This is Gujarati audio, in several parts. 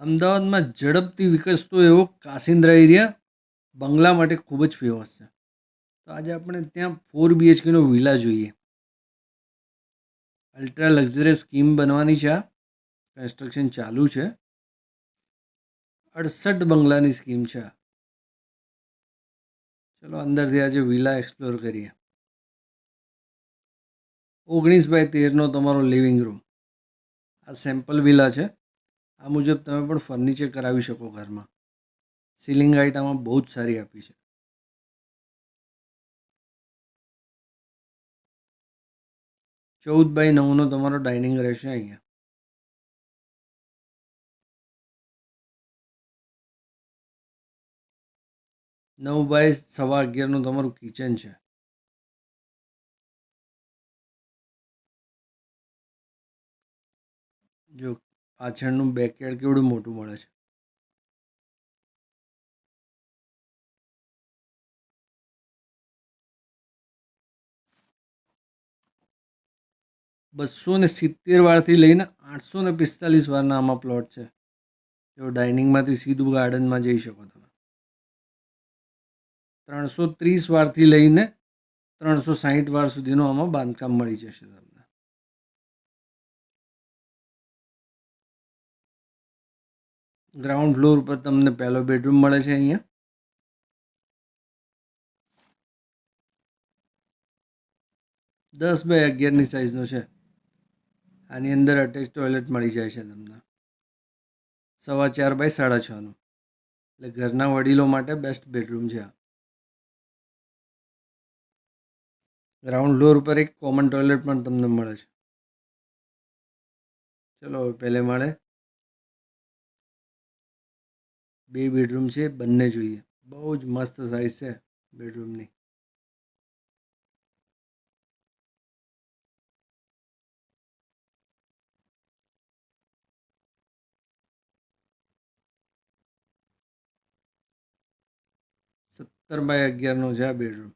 અમદાવાદમાં ઝડપથી વિકસતો એવો કાસિન્દ્રા એરિયા બંગલા માટે ખૂબ જ ફેમસ છે. તો આજે આપણે ત્યાં ફોર બીએચકેનો વિલા જોઈએ. અલ્ટ્રા લક્ઝરિયસ સ્કીમ બનવાની છે આ. કન્સ્ટ્રક્શન ચાલુ છે. અડસઠ બંગલાની સ્કીમ છે ચલો અંદરથી આજે વિલા એક્સપ્લોર કરીએ. ઓગણીસ બાય તેરનો તમારો લિવિંગ રૂમ આ સેમ્પલ વિલા છે. આ મુજબ તમે પણ ફર્નિચર કરાવી શકો ઘરમાં. સીલિંગ હાઇટ આમાં બહુ જ સારી આપી છે. ચૌદ બાય નવનો તમારો ડાઇનિંગ રહેશે અહીંયા. નવ બાય સવા અગિયારનું તમારું કિચન છે. જો પાછળનું બેકયાર્ડ કેવડું મોટું મળે છે? બસો ને સિત્તેર વારથી લઈને આઠસો ને પિસ્તાલીસ વારના આમાં પ્લોટ છે. જો ડાઇનિંગમાંથી સીધું ગાર્ડનમાં જઈ શકો તમે. ત્રણસો ત્રીસ વારથી લઈને ત્રણસો સાહીઠ વાર સુધીનું આમાં બાંધકામ મળી જશે તમને. ગ્રાઉન્ડ ફ્લોર પર તમને પહેલો બેડરૂમ મળે છે અહીંયા. દસ બાય અગિયારની સાઇઝનો છે. આની અંદર અટેચ ટોયલેટ મળી જાય છે તમને. સવા ચાર બાય સાડા છનું એટલે ઘરના વડીલો માટે બેસ્ટ બેડરૂમ છે આ. ગ્રાઉન્ડ ફ્લોર ઉપર એક કોમન ટોયલેટ પણ તમને મળે છે. ચલો હવે પહેલે માળે બે બેડરૂમ છે, બંને જોઈએ. બહુ જ મસ્ત સાઇઝ છે બેડરૂમની સત્તર બાય અગિયારનો છે આ બેડરૂમ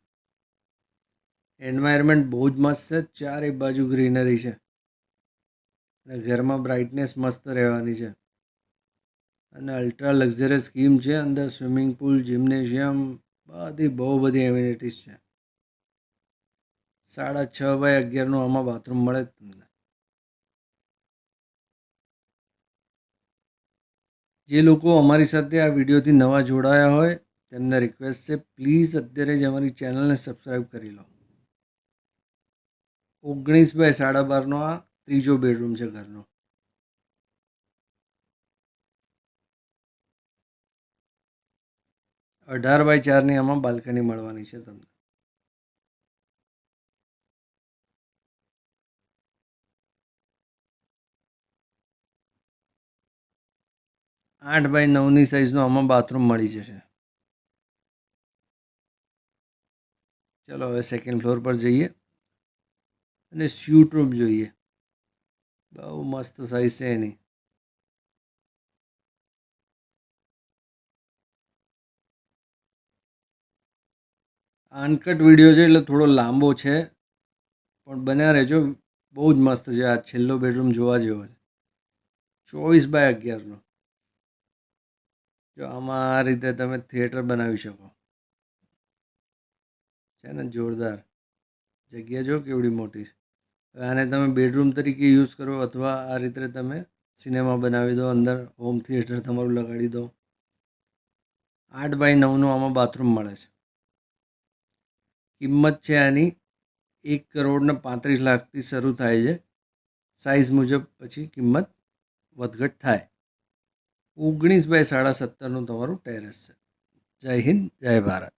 એન્વાયરમેન્ટ બહુ જ મસ્ત છે, ચારે બાજુ ગ્રીનરી છે. અને ઘરમાં બ્રાઇટનેસ મસ્ત રહેવાની છે. અને અલ્ટ્રા લક્ઝરિયસ સ્કીમ છે, અંદર સ્વિમિંગ પુલ જિમ્નેશિયમ બધી, બહુ બધી એમ્યુનિટીઝ છે. સાડા છ બાય અગિયારનું આમાં બાથરૂમ મળે જ તમને. જે લોકો અમારી સાથે આ વિડીયોથી નવા જોડાયા હોય, તેમને રિક્વેસ્ટ છે પ્લીઝ અત્યારે જ અમારી ચેનલને સબસ્ક્રાઈબ કરી લો. ઓગણીસ બાય સાડા બારનો આ ત્રીજો બેડરૂમ છે ઘરનો. અઢાર બાય ચારની આમાં બાલ્કની મળવાની છે તમને. આઠ બાય નવની સાઇઝનો આમાં બાથરૂમ મળી જશે. ચલો હવે સેકન્ડ ફ્લોર પર જઈએ. અને સ્યુટ રૂમ જોઈએ. બહુ મસ્ત સાઇઝ છે એની. અનકટ વીડિયો છે એટલે થોડો લાંબો છે. પણ બન્યા રહેજો. બહુ જ મસ્ત છે. આ છેલ્લો બેડરૂમ જોવા જેવો છે. ચોવીસ બાય અગિયારનો. જો આમાં આ રીતે તમે થિયેટર બનાવી શકો. છે ને? જોરદાર. જગ્યા જો કેવડી મોટી છે. હવે આને તમે બેડરૂમ તરીકે યુઝ કરો અથવા આ રીતે તમે સિનેમા બનાવી દો, અંદર હોમ થિયેટર તમારું લગાડી દો. આઠ બાય નવનું આમાં બાથરૂમ મળે છે. કિંમત છે આની એક કરોડને પાંત્રીસ લાખથી શરૂ થાય છે. સાઇઝ મુજબ પછી કિંમત વધઘટ થાય. ઓગણીસ બાય સાડા સત્તરનું તમારું ટેરેસ છે. જય હિન્દ, જય ભારત.